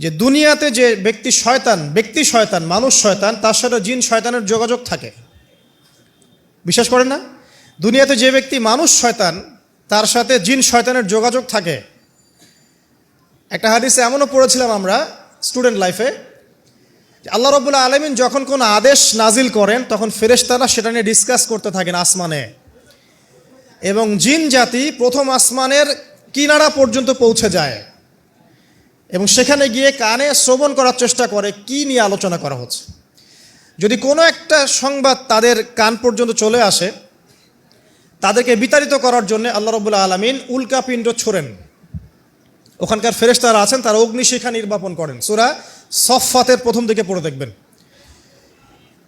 যে দুনিয়াতে যে ব্যক্তি শয়তান ব্যক্তি শয়তান, মানুষ শয়তান, তার সাথে জিন শয়তানের যোগাযোগ থাকে। বিশ্বাস করেন না? দুনিয়াতে যে ব্যক্তি মানুষ শয়তান, তার সাথে জিন শয়তানের যোগাযোগ থাকে। একটা হাদিসে এমনও পড়েছিলাম আমরা স্টুডেন্ট লাইফে আল্লাহ রবুল্লা আলমিন যখন কোনো আদেশ নাজিল করেন, তখন ফেরেশতারা সেটা নিয়ে ডিসকাস করতে থাকেন আসমানে। এবং জিন জাতি প্রথম আসমানের কিনারা পর্যন্ত পৌঁছে যায়। এবং সেখানে গিয়ে কানে শ্রবণ করার চেষ্টা করে, কি নিয়ে আলোচনা করা হচ্ছে। যদি কোনো একটা সংবাদ তাদের কান পর্যন্ত চলে আসে, তাদেরকে বিতাড়িত করার জন্য আল্লাহ রবুল্লা আলমিন উল্কাপিণ্ড ছোড়েন। ওখানকার ফেরেশতারা আছেন, তারা অগ্নিশিখা নির্বাপন করেন। সুরা সফাতের প্রথম দিকে পড়ে দেখবেন।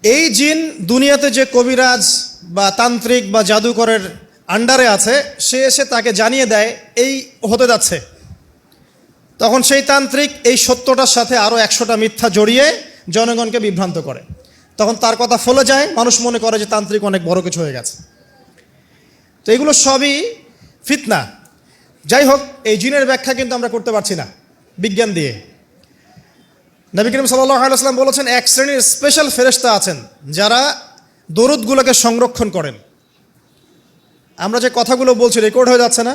এই জিন দুনিয়াতে যে কবিরাজ বা তান্ত্রিক বা জাদুকরের আন্ডারে আছে, সে এসে তাকে জানিয়ে দেয়, এই হতে যাচ্ছে। তখন সেই তান্ত্রিক এই সত্যটার সাথে আরও একশোটা মিথ্যা জড়িয়ে জনগণকে বিভ্রান্ত করে। তখন তার কথা ফলে যায়, মানুষ মনে করে যে তান্ত্রিক অনেক বড় কিছু হয়ে গেছে। তো এগুলো সবই ফিতনা। যাই হোক, এই জিনের ব্যাখ্যা কিন্তু আমরা করতে পারছি না, বিজ্ঞান দিয়ে। নবী করিম সাল্লাম বলেছেন, এক শ্রেণির স্পেশাল ফেরেস্তা আছেন যারা দরুদগুলোকে সংরক্ষণ করেন। আমরা যে কথাগুলো বলছি রেকর্ড হয়ে যাচ্ছে না।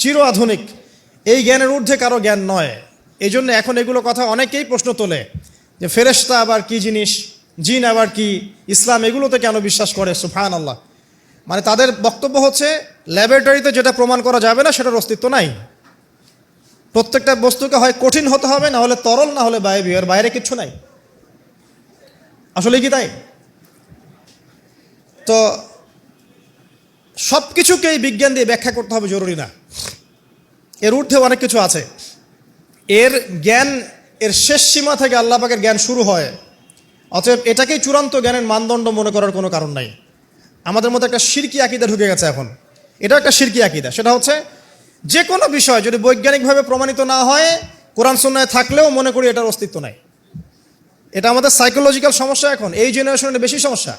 চির আধুনিক এই জ্ঞানের ঊর্ধ্বে কারও জ্ঞান নয়। এই জন্য এখন এগুলো কথা অনেকেই প্রশ্ন তোলে, যে ফেরেশতা আবার কি জিনিস, জিন আবার কি, ইসলাম এগুলোতে কেন বিশ্বাস করে? সুফান আল্লাহ মানে তাদের বক্তব্য হচ্ছে, ল্যাবরেটরিতে যেটা প্রমাণ করা যাবে না, সেটার অস্তিত্ব নাই। প্রত্যেকটা বস্তুকে হয় কঠিন হতে হবে, না হলে তরল, না হলে বায়বীয়, এর বাইরে কিচ্ছু নাই। আসলে কি তাই? তো সব কিছুকেই বিজ্ঞান দিয়ে ব্যাখ্যা করতে হবে, জরুরি না। এর ঊর্ধ্বে অনেক কিছু আছে। এর জ্ঞান, এর শেষ সীমা থেকে আল্লাহ পাকের জ্ঞান শুরু হয়। অতএব এটাকেই চূড়ান্ত জ্ঞানের মানদণ্ড মনে করার কোনো কারণ নাই। আমাদের মধ্যে একটা শিরকি আকিদা ঢুকে গেছে এখন। এটা একটা শিরকি আকিদা। সেটা হচ্ছে যে কোনো বিষয় যদি বৈজ্ঞানিকভাবে প্রমাণিত না হয়, কোরআন সন্ন্যায় থাকলেও মনে করি এটার অস্তিত্ব নাই। এটা আমাদের সাইকোলজিক্যাল সমস্যা এখন, এই জেনারেশনের বেশি সমস্যা।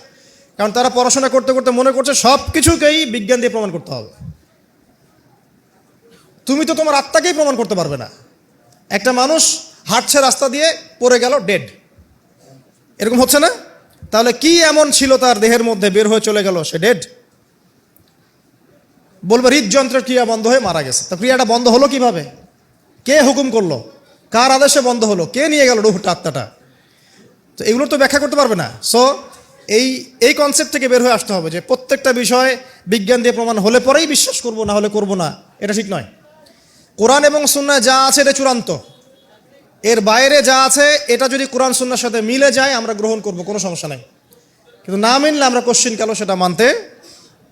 কারণ তারা পড়াশোনা করতে করতে মনে করছে সব কিছুকেই বিজ্ঞান দিয়ে প্রমাণ করতে হবে। তুমি তো তোমার আত্মাকেই প্রমাণ করতে পারবে না। একটা মানুষ হাঁটছে রাস্তা দিয়ে পড়ে গেল ডেড এরকম হচ্ছে না? তাহলে কি এমন ছিল তার দেহের মধ্যে বের হয়ে চলে গেল সে ডেড বলবে, হৃদযন্ত্রের ক্রিয়া বন্ধ হয়ে মারা গেছে। তো ক্রিয়াটা বন্ধ হলো কীভাবে? কে হুকুম করল? কার আদেশে বন্ধ হলো? কে নিয়ে গেল রুহটা আত্মাটা? তো এগুলো তো ব্যাখ্যা করতে পারবে না। সো এই এই কনসেপ্ট থেকে বের হয়ে আসতে হবে যে প্রত্যেকটা বিষয় বিজ্ঞান দিয়ে প্রমাণ হলে পরেই বিশ্বাস করব, না হলে করব না। এটা ঠিক নয়। কোরআন এবং সুন্নায় যা আছে এটা চূড়ান্ত। এর বাইরে যা আছে, এটা যদি কোরআন সুন্নার সাথে মিলে যায়, আমরা গ্রহণ করব, কোনো সমস্যা নাই। কিন্তু না মিললে আমরা কোশ্চিন কেন সেটা মানতে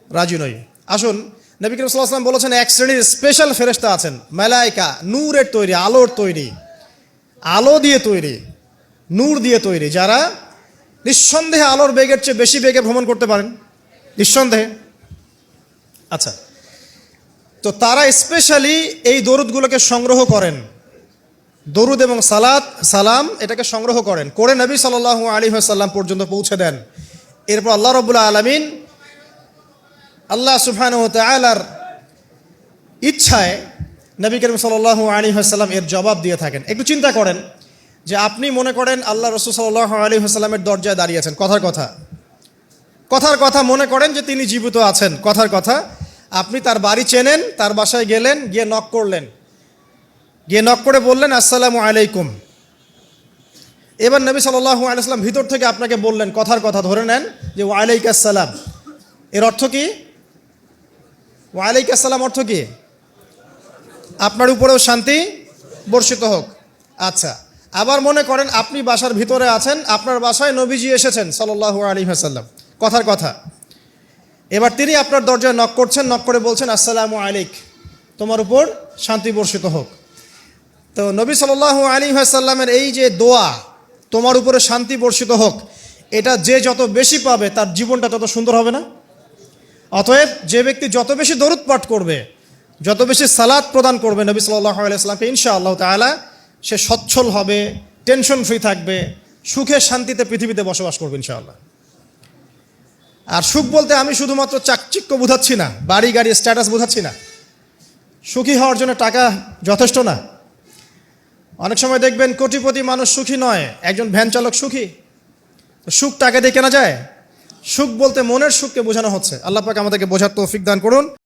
রাজি নই। আসুন, নবী করিম সাল্লাম বলেছেন, এক শ্রেণির স্পেশাল ফেরেস্তা আছেন মেলাইকা নূরের তৈরি, আলোর তৈরি, আলো দিয়ে তৈরি, নূর দিয়ে তৈরি, যারা নিঃসন্দেহে আলোর বেগের চেয়ে বেশি বেগে ভ্রমণ করতে পারেন। নিঃসন্দেহে। আচ্ছা তো তারা স্পেশালি এই দরুদগুলোকে সংগ্রহ করেন। দরুদ এবং সালাত, সালাম এটাকে সংগ্রহ করেন। করে নবী সাল্লাহ আলী সাল্লাম পর্যন্ত পৌঁছে দেন। এরপর আল্লাহ রবুল্লা আলমিন আল্লাহ সুফান ইচ্ছায় নবী করিম সাল্লাহ আলী সাল্লাম এর জবাব দিয়ে থাকেন। একটু চিন্তা করেন যে আপনি মনে করেন আল্লাহ রসুল সাল্লাহ আলী সাল্লামের দরজায় দাঁড়িয়েছেন কথার কথা। কথার কথা মনে করেন যে তিনি জীবিত আছেন। কথার কথা আপনি তার বাড়ি চেনেন, তার বাসায় গেলেন, গিয়ে নক করলেন। গিয়ে নক করে বললেন, আসসালামু আলাইকুম। এবার নবী সাল্লাহ আলাইসাল্লাম ভিতর থেকে আপনাকে বললেন, কথার কথা ধরে নেন যে ওয়ালাইক আসসালাম। এর অর্থ কি? ওয়ালাইক আসসালাম অর্থ কি? আপনার উপরেও শান্তি বর্ষিত হোক। আচ্ছা আবার মনে করেন, আপনি বাসার ভিতরে আছেন, আপনার বাসায় নবীজি এসেছেন সাল্লাহু আলী হাসাল্লাম কথার কথা। এবার তিনি আপনার দরজায় নক করছেন নক করে বলছেন, আসসালামু আলাইক। তোমার উপর শান্তি বর্ষিত হোক। তো নবী সাল্লাল্লাহু আলী সাল্লামের এই যে দোয়া, তোমার উপরে শান্তি বর্ষিত হোক, এটা যে যত বেশি পাবে, তার জীবনটা তত সুন্দর হবে না? অতএব যে ব্যক্তি যত বেশি দরুদ পাঠ করবে, যত বেশি সালাদ প্রদান করবে নবী সাল্লাহ আলাইসলামকে ইনশা আল্লাহ তালা সে সচ্ছল হবে, টেনশন ফ্রি থাকবে, সুখে শান্তিতে পৃথিবীতে বসবাস করবে, ইনশাআল্লাহ। আর সুখ বলতে আমি শুধুমাত্র চাকচিক্য বোঝাচ্ছি না, বাড়ি, গাড়ি স্ট্যাটাস বোঝাচ্ছি না। সুখী হওয়ার জন্য টাকা যথেষ্ট না। অনেক সময় দেখবেন কোটিপতি মানুষ সুখী নয়, একজন ভ্যান চালক সুখী। সুখ টাকা দিয়ে কেনা যায়? সুখ বলতে মনের সুখকে বোঝানো হচ্ছে। আল্লাহ পাক আমাদেরকে বোঝার তৌফিক দান করুন।